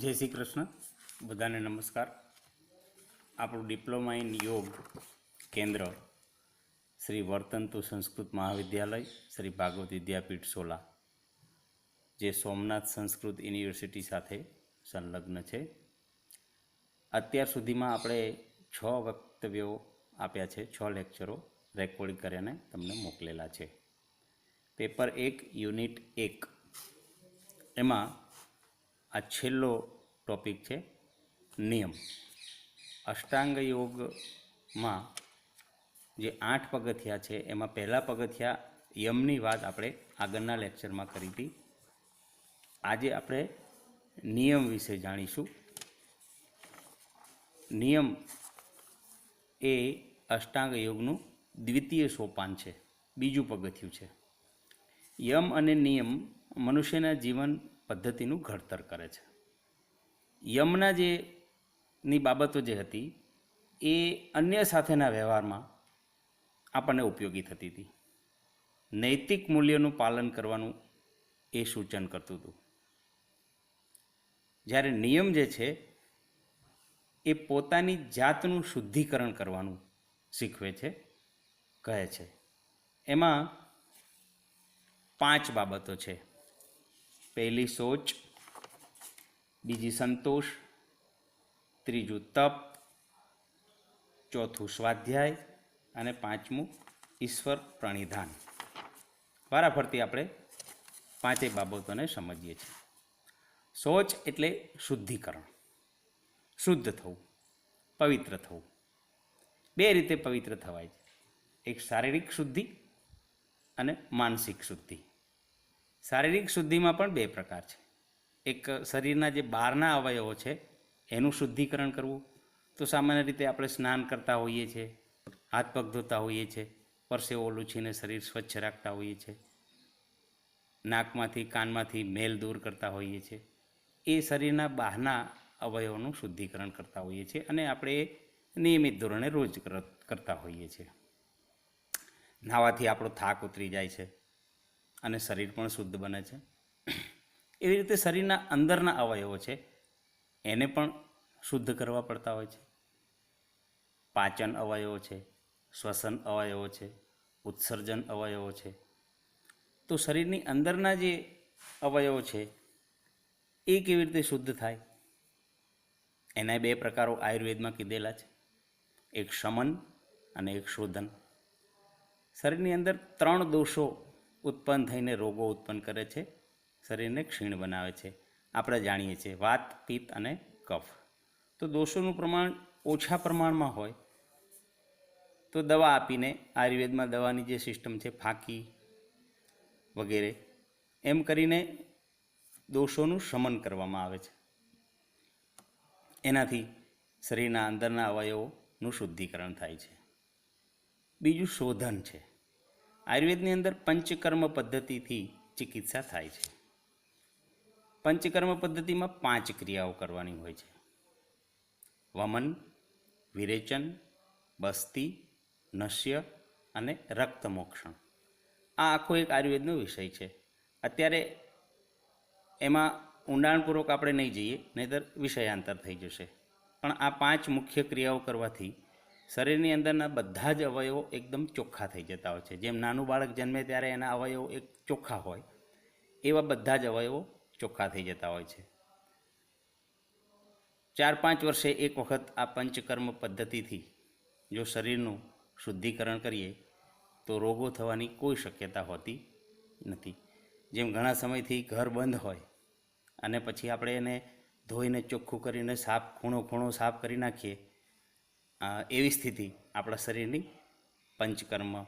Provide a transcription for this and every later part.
જય શ્રી કૃષ્ણ. બધાને નમસ્કાર. આપણું ડિપ્લોમા ઇન યોગ કેન્દ્ર શ્રી વર્તંતુ સંસ્કૃત મહાવિદ્યાલય, શ્રી ભાગવત વિદ્યાપીઠ સોલા, જે સોમનાથ સંસ્કૃત યુનિવર્સિટી સાથે સંલગ્ન છે. અત્યાર સુધીમાં આપણે છ વક્તવ્યો આપ્યા છે, છ લેક્ચરો રેકોર્ડ કરીને તમને મોકલેલા છે. પેપર એક, યુનિટ એક. એમાં આ છેલ્લો ટોપિક છે નિયમ. અષ્ટાંગ યોગમાં જે આઠ પગથિયા છે, એમાં પહેલા પગથિયા યમની વાત આપણે આગળના લેક્ચરમાં કરી હતી. આજે આપણે નિયમ વિશે જાણીશું. નિયમ એ અષ્ટાંગ યોગનું દ્વિતીય સોપાન છે, બીજું પગથિયું છે. યમ અને નિયમ મનુષ્યના જીવન પદ્ધતિનું ઘડતર કરે છે. યમના જે ની બાબતો જે હતી, એ અન્ય સાથેના વ્યવહારમાં આપણને ઉપયોગી થતી હતી. નૈતિક મૂલ્યોનું પાલન કરવાનું એ સૂચન કરતું હતું. જ્યારે નિયમ જે છે, એ પોતાની જાતનું શુદ્ધિકરણ કરવાનું શીખવે છે, કહે છે. એમાં પાંચ બાબતો છે. પહેલી સોચ, બીજી સંતોષ, ત્રીજું તપ, ચોથું સ્વાધ્યાય અને પાંચમું ઈશ્વર પ્રણિધાન. વારાફરતી આપણે પાંચેય બાબતોને સમજીએ છીએ. શૌચ એટલે શુદ્ધિકરણ. શુદ્ધ થવું, પવિત્ર થવું. બે રીતે પવિત્ર થવાય છે. એક શારીરિક શુદ્ધિ અને માનસિક શુદ્ધિ. શારીરિક શુદ્ધિમાં પણ બે પ્રકાર છે. એક શરીરના જે બહારના અવયવો છે, એનું શુદ્ધિકરણ કરવું. તો સામાન્ય રીતે આપણે સ્નાન કરતા હોઈએ છીએ, હાથ પગ ધોતા હોઈએ છીએ, પરસેવો લૂછીને શરીર સ્વચ્છ રાખતા હોઈએ છીએ, નાકમાંથી, કાનમાંથી મેલ દૂર કરતા હોઈએ છીએ. એ શરીરના બહારના અવયવોનું શુદ્ધિકરણ કરતા હોઈએ છીએ અને આપણે નિયમિત ધોરણે રોજ કર- કરતા હોઈએ છીએ. નાવાથી આપણો થાક ઉતરી જાય છે. અને શરીર પણ શુદ્ધ બને છે. એવી રીતે શરીરના અંદરના અવયવો છે, એને પણ શુદ્ધ કરવા પડતા હોય છે. પાચન અવયવો છે, શ્વસન અવયવો છે, ઉત્સર્જન અવયવો છે. તો શરીરની અંદરના જે અવયવો છે, એ કેવી રીતે શુદ્ધ થાય? એના બે પ્રકારો આયુર્વેદમાં કીધેલા છે. એક શમન અને એક શોધન. શરીરની અંદર ત્રણ દોષો ઉત્પન્ન થઈને રોગો ઉત્પન્ન કરે છે. શરીરને ક્ષીણ બનાવે છે. આપણે જાણીએ છીએ વાત, પિત્ત અને કફ. તો દોષોનું પ્રમાણ ઓછા પ્રમાણમાં હોય તો દવા આપીને આયુર્વેદમાં દવાની જે સિસ્ટમ છે, ફાંકી વગેરે, એમ કરીને દોષોનું શમન કરવામાં આવે છે. એનાથી શરીરના અંદરના અવયવોનું શુદ્ધિકરણ થાય છે. બીજું શોધન છે. આયુર્વેદની અંદર પંચકર્મ પદ્ધતિથી ચિકિત્સા થાય છે. પંચકર્મ પદ્ધતિમાં પાંચ ક્રિયાઓ કરવાની હોય છે. વમન, વિરેચન, બસ્તી, નશ્ય અને રક્તમોક્ષણ. આ આખો એક આયુર્વેદનો વિષય છે. અત્યારે એમાં ઊંડાણપૂર્વક આપણે નહીં જઈએ, નહીંતર વિષયાંતર થઈ જશે. પણ આ પાંચ મુખ્ય ક્રિયાઓ કરવાથી શરીરની અંદરના બધા જ અવયવો એકદમ ચોખ્ખા થઈ જતા હોય છે. જેમ નાનું બાળક જન્મે ત્યારે એના અવયવો એક ચોખ્ખા હોય, એવા બધા જ અવયવો ચોખ્ખા થઈ જતા હોય છે. ચાર પાંચ વર્ષે એક વખત આ પંચકર્મ પદ્ધતિથી જો શરીરનું શુદ્ધિકરણ કરીએ, તો રોગો થવાની કોઈ શક્યતા હોતી નથી. જેમ ઘણા સમયથી ઘર બંધ હોય અને પછી આપણે એને ધોઈને ચોખ્ખું કરીને સાફ, ખૂણો ખૂણો સાફ કરી નાખીએ એવી સ્થિતિ આપણા શરીરની પંચકર્મ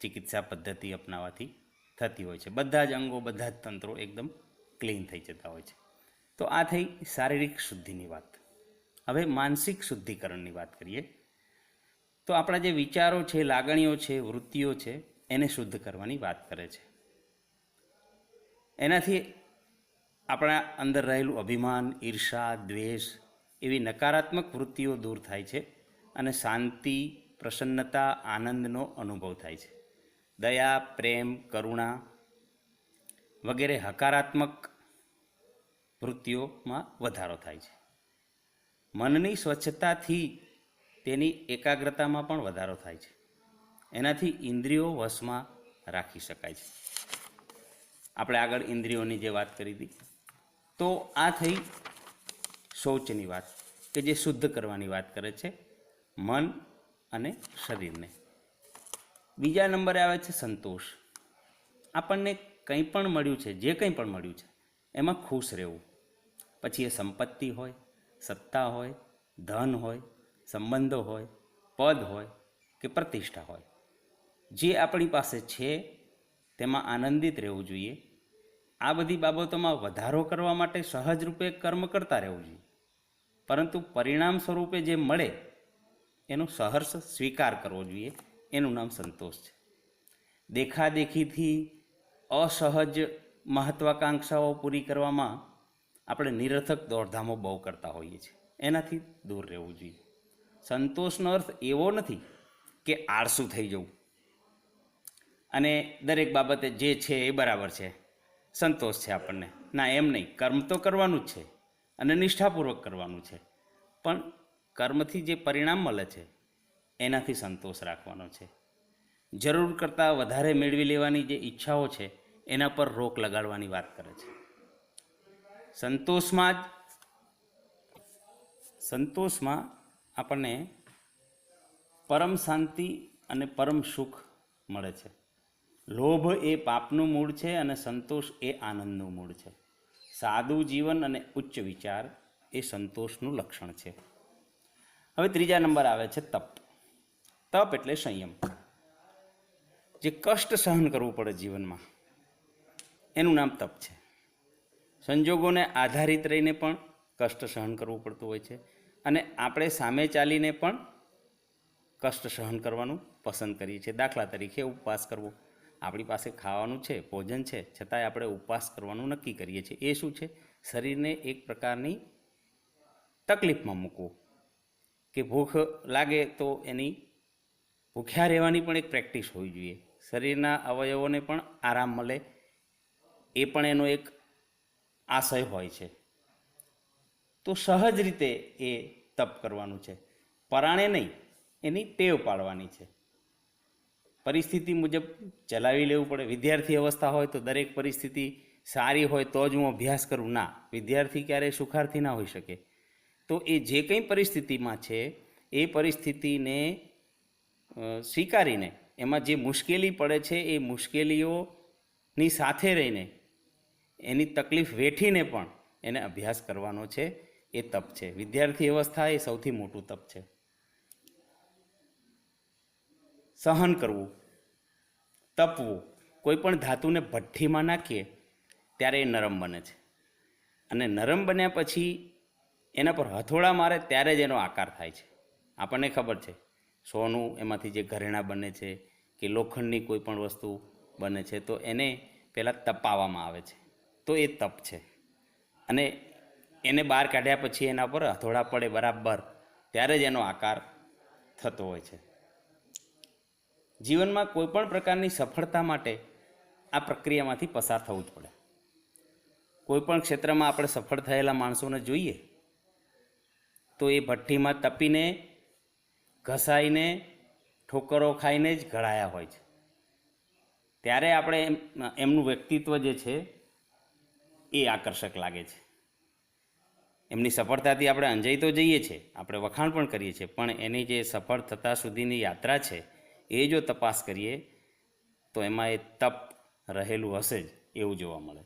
ચિકિત્સા પદ્ધતિ અપનાવવાથી થતી હોય છે. બધા જ અંગો, બધા જ તંત્રો એકદમ ક્લીન થઈ જતા હોય છે. તો આ થઈ શારીરિક શુદ્ધિની વાત. હવે માનસિક શુદ્ધિકરણની વાત કરીએ. તો આપણા જે વિચારો છે, લાગણીઓ છે, વૃત્તિઓ છે, એને શુદ્ધ કરવાની વાત કરે છે. એનાથી આપણા અંદર રહેલું અભિમાન, ઈર્ષા, દ્વેષ એવી નકારાત્મક વૃત્તિઓ દૂર થાય છે. અને શાંતિ, પ્રસન્નતા, આનંદનો અનુભવ થાય છે. દયા, પ્રેમ, કરુણા વગેરે હકારાત્મક વૃત્તિઓમાં વધારો થાય છે. મનની સ્વચ્છતાથી તેની એકાગ્રતામાં પણ વધારો થાય છે. એનાથી ઇન્દ્રિયો વશમાં રાખી શકાય છે. આપણે આગળ ઇન્દ્રિયોની જે વાત કરી હતી, તો આ થઈ શૌચની વાત, કે જે શુદ્ધ કરવાની વાત કરે છે. મન અને શરીરને. બીજા નંબરે આવે છે સંતોષ. આપણને કંઈ પણ મળ્યું છે, જે કંઈ પણ મળ્યું છે, એમાં ખુશ રહેવું. પછી એ સંપત્તિ હોય, સત્તા હોય, ધન હોય, સંબંધો હોય, પદ હોય કે પ્રતિષ્ઠા હોય. જે આપણી પાસે છે, તેમાં આનંદિત રહેવું જોઈએ. આ બધી બાબતોમાં વધારો કરવા માટે સહજ રૂપે કર્મ કરતા રહેવું જોઈએ. પરંતુ પરિણામ સ્વરૂપે જે મળે એનો સહર્ષ સ્વીકાર કરવો જોઈએ. એનું નામ સંતોષ છે. દેખાદેખીથી અસહજ મહત્વાકાંક્ષાઓ પૂરી કરવામાં આપણે નિરર્થક દોડધામો બહુ કરતા હોઈએ છીએ. એનાથી દૂર રહેવું જોઈએ. સંતોષનો અર્થ એવો નથી કે આળસુ થઈ જવું. અને દરેક બાબતે જે છે એ બરાબર છે. સંતોષ છે આપણને. ના, એમ નહીં. કર્મ તો કરવાનું જ છે. અને નિષ્ઠાપૂર્વક કરવાનું છે. પણ કર્મથી જે પરિણામ મળે છે, એનાથી સંતોષ રાખવાનો છે. જરૂર કરતાં વધારે મેળવી લેવાની જે ઈચ્છાઓ છે, એના પર રોક લગાડવાની વાત કરે છે. સંતોષમાં જ, સંતોષમાં આપણને પરમ શાંતિ અને પરમ સુખ મળે છે. લોભ એ પાપનું મૂળ છે અને સંતોષ એ આનંદનું મૂળ છે. સાદું જીવન અને ઉચ્ચ વિચાર એ સંતોષનું લક્ષણ છે. હવે ત્રીજા નંબર આવે છે તપ. તપ એટલે સંયમ. જે કષ્ટ સહન કરવું પડે જીવનમાં. એનું નામ તપ છે. સંજોગોને આધારિત રહીને પણ કષ્ટ સહન કરવું પડતું હોય છે. અને આપણે સામે ચાલીને પણ કષ્ટ સહન કરવાનું પસંદ કરીએ છીએ. દાખલા તરીકે ઉપવાસ કરવો. આપણી પાસે ખાવાનું છે, ભોજન છે, છતાંય આપણે ઉપવાસ કરવાનું નક્કી કરીએ છીએ. એ શું છે? શરીરને એક પ્રકારની તકલીફમાં મૂકવું. કે ભૂખ લાગે તો એની ભૂખ્યા રહેવાની પણ એક પ્રેક્ટિસ હોવી જોઈએ. શરીરના અવયવોને પણ આરામ મળે. એ પણ એનો એક આશય હોય છે. તો સહજ રીતે એ તપ કરવાનું છે. પરાણે નહીં, એની ટેવ પાડવાની છે. પરિસ્થિતિ મુજબ ચલાવી લેવું પડે. વિદ્યાર્થી અવસ્થા હોય તો દરેક પરિસ્થિતિ સારી હોય તો જ હું અભ્યાસ કરું. ના, વિદ્યાર્થી ક્યારેય સુખાર્થી ના હોઈ શકે. તો એ જે કંઈ પરિસ્થિતિમાં છે, એ પરિસ્થિતિને સ્વીકારીને, એમાં જે મુશ્કેલી પડે છે, એ મુશ્કેલીઓની સાથે રહીને, એની તકલીફ વેઠીને પણ એને અભ્યાસ કરવાનો છે, એ તપ છે. વિદ્યાર્થી અવસ્થા એ સૌથી મોટું તપ છે. સહન કરવું, તપવું, કોઈ પણ ધાતુને ભઠ્ઠીમાં નાખીએ, ત્યારે એ નરમ બને છે. અને નરમ બન્યા પછી એના પર હથોડા મારે ત્યારે જ એનો આકાર થાય છે. આપણને ખબર છે. સોનું એમાંથી જે ઘરેણાં બને છે કે લોખંડની કોઈ પણ વસ્તુ બને છે, તો એને પહેલાં તપાવવામાં આવે છે. તો એ તપ છે. અને એને બહાર કાઢ્યા પછી એના પર હથોડા પડે બરાબર ત્યારે જ એનો આકાર થતો હોય છે. જીવનમાં કોઈ પણ પ્રકારની સફળતા માટે આ પ્રક્રિયામાંથી પસાર થવું જ પડે. કોઈ પણ ક્ષેત્રમાં આપણે સફળ થયેલા માણસોને જોઈએ તો એ ભઠ્ઠીમાં તપીને, ઘસાઈને, ઠોકરો ખાઈને જ ઘડાયા હોય છે. ત્યારે આપણે એમ, એમનું વ્યક્તિત્વ જે છે, એ આકર્ષક લાગે છે. એમની સફળતાથી આપણે અંજાઈ તો જઈએ છીએ, આપણે વખાણ પણ કરીએ છીએ, પણ એની જે સફળ થતાં સુધીની યાત્રા છે, એ જો તપાસ કરીએ, તો એમાં એ તપ રહેલું હશે જ, એવું જોવા મળે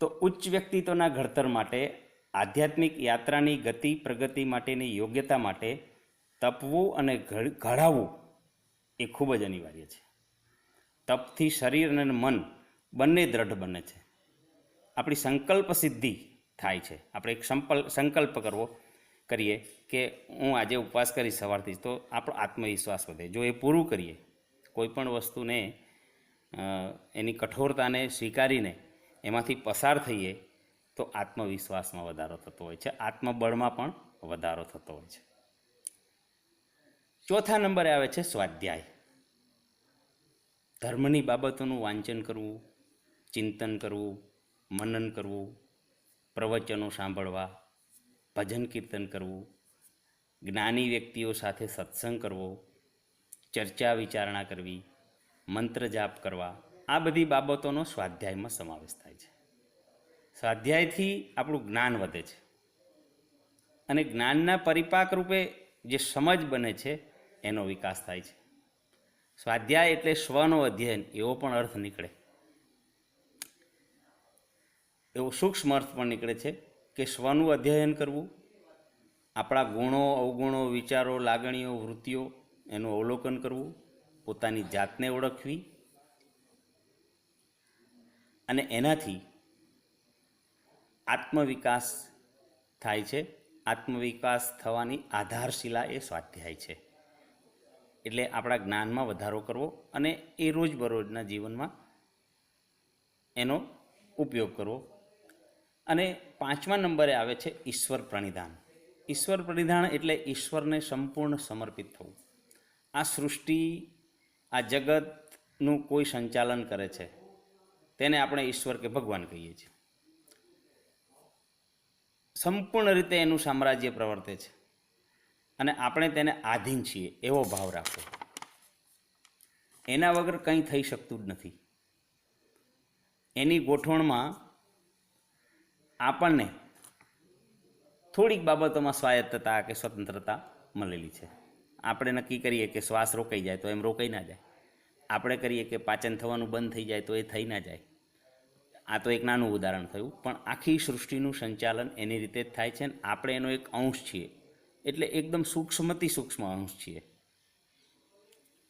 તો ઉચ્ચ વ્યક્તિત્વના ઘડતર માટે આધ્યાત્મિક યાત્રાની ગતિ પ્રગતિ માટેની યોગ્યતા માટે તપવું અને ઘડાવવું એ ખૂબ જ અનિવાર્ય છે. તપથી શરીર અને મન બંને દ્રઢ બને છે. આપણી સંકલ્પ સિદ્ધિ થાય છે. આપણે એક સંકલ્પ કરવો, કરીએ કે હું આજે ઉપવાસ કરીશ સવારથી તો આપણો આત્મવિશ્વાસ વધે. જો એ પૂરું કરીએ કોઈપણ વસ્તુને એની કઠોરતાને સ્વીકારીને એમાંથી પસાર થઈએ તો આત્મવિશ્વાસમાં વધારો થતો હોય છે. આત્મબળમાં પણ વધારો થતો હોય છે. ચોથા નંબરે આવે છે સ્વાધ્યાય. ધર્મની બાબતોનું વાંચન કરવું, ચિંતન કરવું, મનન કરવું, પ્રવચનો સાંભળવા, ભજન કીર્તન કરવું, જ્ઞાની વ્યક્તિઓ સાથે સત્સંગ કરવો, ચર્ચા વિચારણા કરવી, મંત્ર જાપ કરવા, આ બધી બાબતોનો સ્વાધ્યાયમાં સમાવેશ થાય છે. સ્વાધ્યાયથી આપણું જ્ઞાન વધે છે. અને જ્ઞાનના પરિપાક રૂપે જે સમજ બને છે, એનો વિકાસ થાય છે. સ્વાધ્યાય એટલે સ્વનો અધ્યયન, એવો પણ અર્થ નીકળે. એવો સૂક્ષ્મ અર્થ પણ નીકળે છે કે સ્વનું અધ્યયન કરવું, આપણા ગુણો, અવગુણો, વિચારો, લાગણીઓ, વૃત્તિઓ, એનું અવલોકન કરવું, પોતાની જાતને ઓળખવી અને એનાથી આત્મવિકાસ થાય છે. આત્મવિકાસ થવાની આધારશિલા એ સ્વાધ્યાય છે. એટલે આપણા જ્ઞાનમાં વધારો કરવો અને એ રોજબરોજના જીવનમાં એનો ઉપયોગ કરવો. અને પાંચમા નંબરે આવે છે ઈશ્વર પ્રણિધાન. ઈશ્વર પ્રણિધાન એટલે ઈશ્વરને સંપૂર્ણ સમર્પિત થવું. આ સૃષ્ટિ, આ જગતનું કોઈ સંચાલન કરે છે. તેને આપણે ઈશ્વર કે ભગવાન કહીએ છીએ. સંપૂર્ણ રીતે એનું સામ્રાજ્ય પ્રવર્તે છે. અને આપણે તેને આધીન છીએ, એવો ભાવ રાખવો એના વગર કંઈ થઈ શકતું જ નથી. એની ગોઠવણમાં આપણને થોડીક બાબતોમાં સ્વાયત્તતા કે સ્વતંત્રતા મળેલી છે. આપણે નક્કી કરીએ કે શ્વાસ રોકાઈ જાય તો એમ રોકાઈ ના જાય. આપણે કરીએ કે પાચન થવાનું બંધ થઈ જાય તો એ થઈ ના જાય. આ તો એક નાનું ઉદાહરણ થયું, પણ આખી સૃષ્ટિનું સંચાલન એની રીતે જ થાય છે અને આપણે એનો એક અંશ છીએ. એટલે એકદમ સૂક્ષ્મથી સૂક્ષ્મ અંશ છીએ.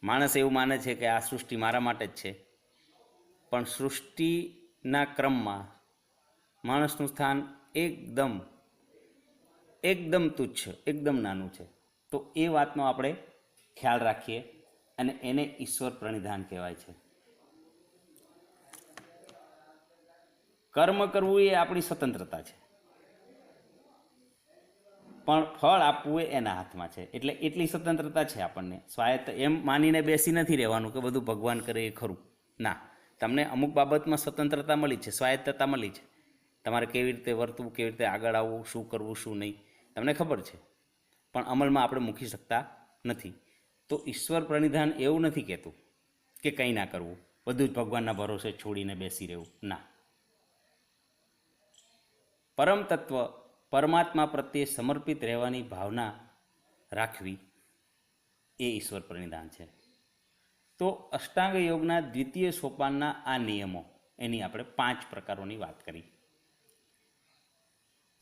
માણસ એવું માને છે કે આ સૃષ્ટિ મારા માટે જ છે. પણ સૃષ્ટિના ક્રમમાં માણસનું સ્થાન એકદમ એકદમ તુચ્છ, એકદમ નાનું છે. તો એ વાતનો આપણે ખ્યાલ રાખીએ અને એને ઈશ્વર પ્રણિધાન કહેવાય છે. કર્મ કરવું એ આપણી સ્વતંત્રતા છે. પણ ફળ આપવું એ એના હાથમાં છે. એટલે એટલી સ્વતંત્રતા છે આપણને. સ્વાયત્ત એમ માનીને બેસી નથી રહેવાનું કે બધું ભગવાન કરે એ ખરું. ના, તમને અમુક બાબતમાં સ્વતંત્રતા મળી છે, સ્વાયત્તતા મળી છે. તમારે કેવી રીતે વર્તવું, કેવી રીતે આગળ આવવું, શું કરવું, શું નહીં, તમને ખબર છે. પણ અમલમાં આપણે મૂકી શકતા નથી. તો ઈશ્વર પ્રણિધાન એવું નથી કહેતું કે કંઈ ના કરવું. બધું જ ભગવાનના ભરોસે છોડીને બેસી રહેવું. ના. પરમ તત્વ પરમાત્મા પ્રત્યે સમર્પિત રહેવાની ભાવના રાખવી એ ઈશ્વર પ્રણિધાન છે. તો અષ્ટાંગ યોગના દ્વિતીય સોપાનના આ નિયમો, એની આપણે પાંચ પ્રકારોની વાત કરી.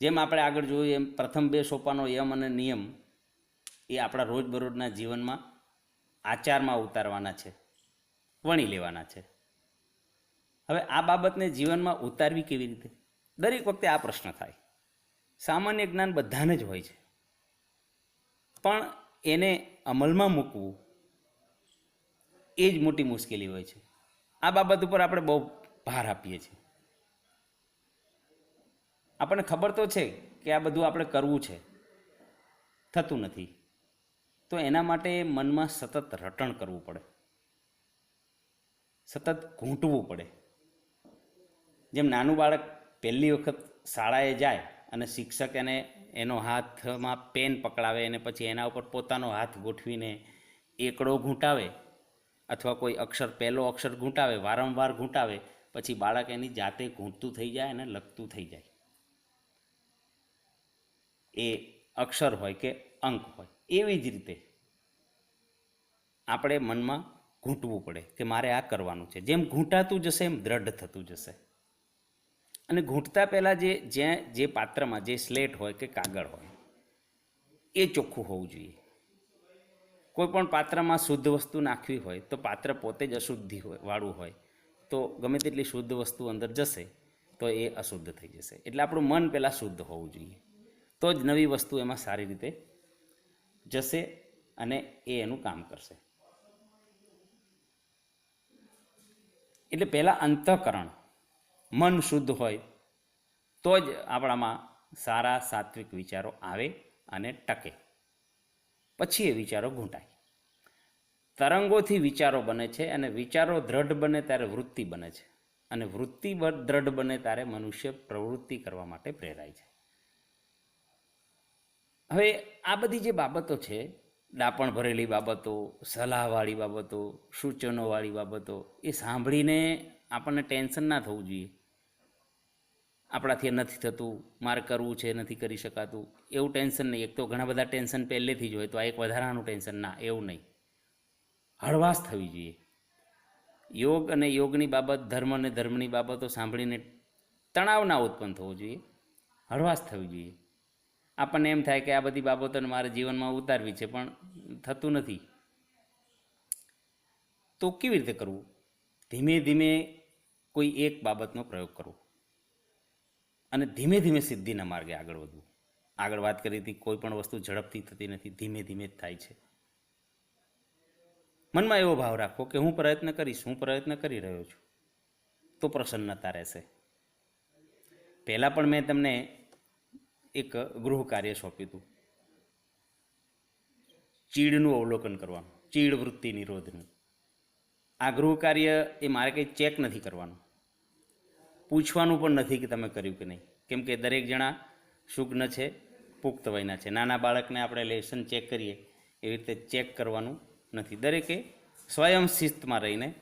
જેમ આપણે આગળ જોયું એમ પ્રથમ બે સોપાનો યમ અને નિયમ, એ આપણા રોજબરોજના જીવનમાં આચારમાં ઉતારવાના છે, વણી લેવાના છે. હવે આ બાબતને જીવનમાં ઉતારવી કેવી રીતે? દરેક વખતે આ પ્રશ્ન થાય. સામાન્ય જ્ઞાન બધાને જ હોય છે. પણ એને અમલમાં મૂકવું એ જ મોટી મુશ્કેલી હોય છે. આ બાબત ઉપર આપણે બહુ ભાર આપીએ છીએ. આપણને ખબર તો છે કે આ બધું આપણે કરવું છે. થતું નથી. તો એના માટે મનમાં સતત રટણ કરવું પડે. સતત ઘૂંટવું પડે. જેમ નાનું બાળક પહેલી વખત શાળાએ જાય અને શિક્ષક એને એનો હાથમાં પેન પકડાવે અને પછી એના ઉપર પોતાનો હાથ ગોઠવીને એકડો ઘૂંટાવે અથવા કોઈ અક્ષર, પહેલો અક્ષર ઘૂંટાવે, વારંવાર ઘૂંટાવે, પછી બાળક એની જાતે ઘૂંટતું થઈ જાય અને લખતું થઈ જાય. એ અક્ષર હોય કે અંક હોય, એવી જ રીતે આપણે મનમાં ઘૂંટવું પડે કે મારે આ કરવાનું છે. જેમ ઘૂંટાતું જશે એમ દ્રઢ થતું જશે. અને ઘૂંટતા પહેલાં જે જ્યાં જે પાત્રમાં જે સ્લેટ હોય કે કાગળ હોય, એ ચોખ્ખું હોવું જોઈએ. કોઈ પણ પાત્રમાં શુદ્ધ વસ્તુ નાખવી હોય, તો પાત્ર પોતે જ અશુદ્ધિ હોય, વાળું હોય, તો ગમે તેટલી શુદ્ધ વસ્તુ અંદર જશે, તો એ અશુદ્ધ થઈ જશે. એટલે આપણું મન પહેલાં શુદ્ધ હોવું જોઈએ. તો જ નવી વસ્તુ એમાં સારી રીતે જશે અને એ એનું કામ કરશે. એટલે પહેલાં અંતઃકરણ મન શુદ્ધ હોય, તો જ આપણામાં સારા સાત્વિક વિચારો આવે અને ટકે. પછી એ વિચારો ઘૂંટાય. તરંગોથી વિચારો બને છે અને વિચારો દ્રઢ બને ત્યારે વૃત્તિ બને છે. અને વૃત્તિ દ્રઢ બને ત્યારે મનુષ્ય પ્રવૃત્તિ કરવા માટે પ્રેરાય છે. હવે આ બધી જે બાબતો છે ડાપણ ભરેલી બાબતો, સલાહવાળી બાબતો, સૂચનોવાળી બાબતો, એ સાંભળીને આપણને ટેન્શન ના થવું જોઈએ. આપણાથી નથી થતું, મારે કરવું છે, નથી કરી શકાતું. એવું ટેન્શન નહીં. એક તો ઘણા બધા ટેન્શન પહેલેથી જ હોય, તો આ એક વધારાનું ટેન્શન. ના, એવું નહીં. હળવાશ થવી જોઈએ. યોગ અને યોગની બાબત, ધર્મ અને ધર્મની બાબતો સાંભળીને તણાવ ના ઉત્પન્ન થવો જોઈએ. હળવાશ થવી જોઈએ. આપણને એમ થાય કે આ બધી બાબતોને મારે જીવનમાં ઉતારવી છે, પણ થતું નથી. તો કેવી રીતે કરવું? ધીમે ધીમે કોઈ એક બાબતનો પ્રયોગ કરવો. અને ધીમે ધીમે સિદ્ધિના માર્ગે આગળ વધવું. આગળ વાત કરી હતી, કોઈ પણ વસ્તુ ઝડપથી થતી નથી, ધીમે ધીમે જ થાય છે. મનમાં એવો ભાવ રાખો કે હું પ્રયત્ન કરીશ, હું પ્રયત્ન કરી રહ્યો છું. તો પ્રસન્નતા રહેશે. પહેલાં પણ મેં તમને એક ગૃહ કાર્ય સોંપ્યું હતું. ચીડનું અવલોકન કરવાનું, ચીડ વૃત્તિ નિરોધનું. આ ગૃહ કાર્ય એ મારે કંઈ ચેક નથી કરવાનું. પૂછવાનું પણ નથી કે તમે કર્યું કે નહીં. કેમ કે દરેક જણા શુગ્ન છે, પુખ્ત વયના છે. નાના બાળકને આપણે લેસન ચેક કરીએ, એવી રીતે ચેક કરવાનું નથી. દરેકે સ્વયં શિસ્તમાં રહીને,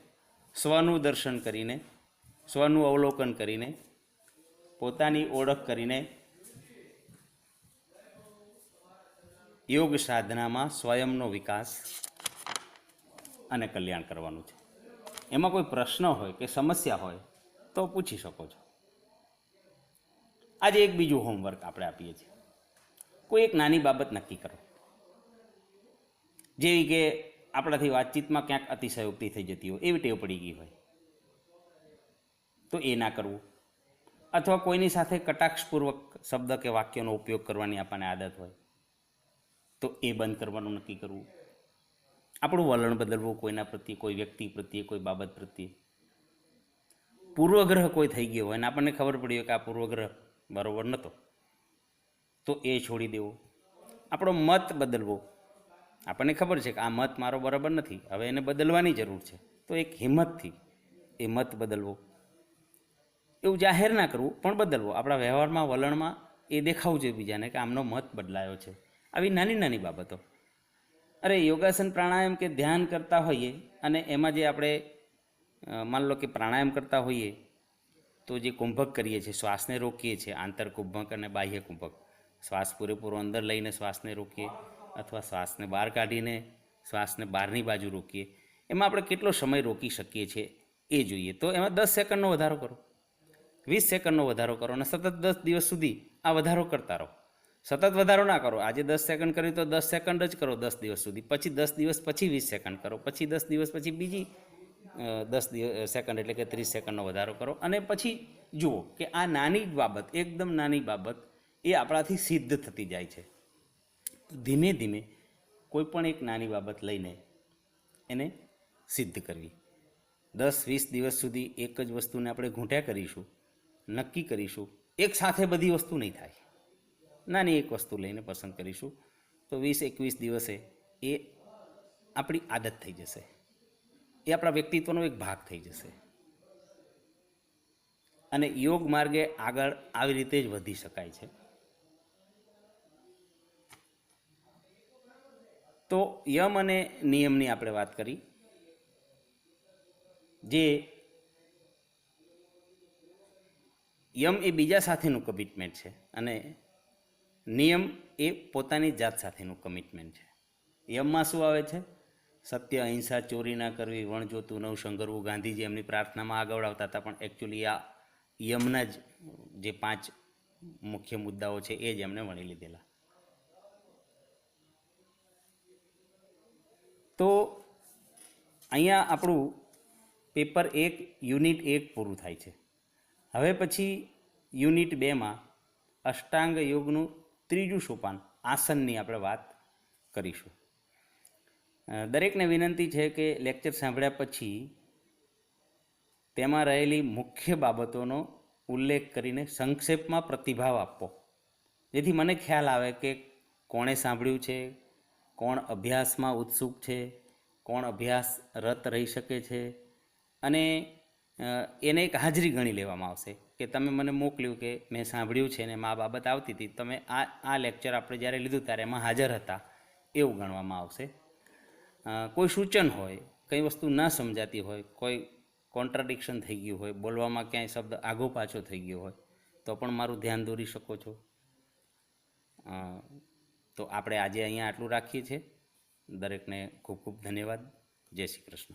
સ્વનું દર્શન કરીને, સ્વનું અવલોકન કરીને, પોતાની ઓળખ કરીને યોગ સાધનામાં સ્વયંનો વિકાસ અને કલ્યાણ કરવાનું છે. એમાં કોઈ પ્રશ્ન હોય કે સમસ્યા હોય તો પૂછી શકો છો. આજે એક બીજું હોમવર્ક આપણે આપીએ છીએ. કોઈ એક નાની બાબત નક્કી કરો. જેવી કે આપણાથી વાતચીતમાં ક્યાંક અતિશયોક્તિ થઈ જતી હોય, એવી ટેવ પડી ગઈ હોય. તો એ ના કરવું. અથવા કોઈની સાથે કટાક્ષપૂર્વક શબ્દ કે વાક્યનો ઉપયોગ કરવાની આપણને આદત હોય, તો એ બંધ કરવાનું નક્કી કરવું. આપણું વલણ બદલવું, કોઈના પ્રત્યે, કોઈ વ્યક્તિ પ્રત્યે, કોઈ બાબત પ્રત્યે. પૂર્વગ્રહ કોઈ થઈ ગયો હોય અને આપણને ખબર પડી હોય કે આ પૂર્વગ્રહ બરોબર નહોતો તો એ છોડી દેવો. આપણો મત બદલવો. આપણને ખબર છે કે આ મત મારો બરાબર નથી. હવે એને બદલવાની જરૂર છે. તો એક હિંમતથી એ મત બદલવો. એવું જાહેર ના કરવું, પણ બદલવો. આપણા વ્યવહારમાં, વલણમાં એ દેખાવું જોઈએ બીજાને કે આમનો મત બદલાયો છે. આવી નાની નાની બાબતો. અરે યોગાસન પ્રાણાયામ કે ધ્યાન કરતા હોઈએ અને એમાં જે આપણે માન લો કે પ્રાણાયામ કરતા હોઈએ તો જે કુંભક કરીએ છીએ, શ્વાસને રોકીએ છીએ, આંતર કુંભક અને બાહ્ય કુંભક. શ્વાસ પૂરેપૂરો અંદર લઈને શ્વાસને રોકીએ અથવા શ્વાસને બહાર કાઢીને શ્વાસને બહારની બાજુ રોકીએ. એમાં આપણે કેટલો સમય રોકી શકીએ છીએ એ જોઈએ. તો એમાં દસ સેકન્ડનો વધારો કરો. વીસ સેકન્ડનો વધારો કરો અને સતત દસ દિવસ સુધી આ વધારો કરતા રહો. સતત વધારો ના કરો. આજે દસ સેકન્ડ કર્યું તો દસ સેકન્ડ જ કરો દસ દિવસ સુધી. પછી દસ દિવસ, પછી વીસ સેકન્ડ કરો. પછી દસ દિવસ, પછી બીજી દસ સેકન્ડ એટલે કે ત્રીસ સેકન્ડનો વધારો કરો. અને પછી જુઓ કે આ નાની જ બાબત, એકદમ નાની બાબત, એ આપણાથી સિદ્ધ થતી જાય છે. ધીમે ધીમે કોઈ પણ એક નાની બાબત લઈને એને સિદ્ધ કરવી. દસ, વીસ દિવસ સુધી એક જ વસ્તુને આપણે ઘૂંટ્યા કરીશું, નક્કી કરીશું, એક સાથે બધી વસ્તુ નહીં થાય. નાની એક વસ્તુ લઈને પસંદ કરીશું, તો વીસ, એકવીસ દિવસે એ આપણી આદત થઈ જશે. એ આપણા વ્યક્તિત્વનો એક ભાગ થઈ જશે. અને યોગ માર્ગે આગળ આવી રીતે જ વધી શકાય છે. તો યમ અને નિયમની આપણે વાત કરી, જે યમ એ બીજા સાથેનું કમિટમેન્ટ છે અને નિયમ એ પોતાની જાત સાથેનું કમિટમેન્ટ છે. યમમાં શું આવે છે? સત્ય, અહિંસા, ચોરી ના કરવી, વણજોતું નવ સંગરવું ગાંધીજી એમની પ્રાર્થનામાં આગળ આવતા હતા, પણ એકચ્યુઅલી આ યમના જ જે પાંચ મુખ્ય મુદ્દાઓ છે એ જ એમણે વણી લીધેલા. તો અહીંયા આપણું પેપર એક, યુનિટ એક પૂરું થાય છે. હવે પછી યુનિટ બેમાં અષ્ટાંગ યોગનું ત્રીજું સોપાન, આસનની આપણે વાત કરીશું. દરેકને વિનંતી છે કે લેક્ચર સાંભળ્યા પછી તેમાં રહેલી મુખ્ય બાબતોનો ઉલ્લેખ કરીને સંક્ષેપમાં પ્રતિભાવ આપો. જેથી મને ખ્યાલ આવે કે કોણે સાંભળ્યું છે, કોણ અભ્યાસમાં ઉત્સુક છે, કોણ અભ્યાસ રત રહી શકે છે અને એને એક હાજરી ગણી લેવામાં આવશે કે તમે મને મોકલ્યું કે મેં સાંભળ્યું છે ને મા બાબત આવતી હતી. તમે આ આ લેક્ચર આપણે જ્યારે લીધું ત્યારે એમાં હાજર હતા એવું ગણવામાં આવશે. કોઈ સૂચન હોય, કંઈ વસ્તુ ન સમજાતી હોય, કોઈ કોન્ટ્રાડિક્શન થઈ ગયું હોય, બોલવામાં ક્યાંય શબ્દ આગો પાછો થઈ ગયો હોય, તો પણ મારું ધ્યાન દોરી શકો છો. તો આપણે આજે અહીંયા આટલું રાખીએ છીએ. દરેકને ખૂબ ખૂબ ધન્યવાદ. જય શ્રી કૃષ્ણ.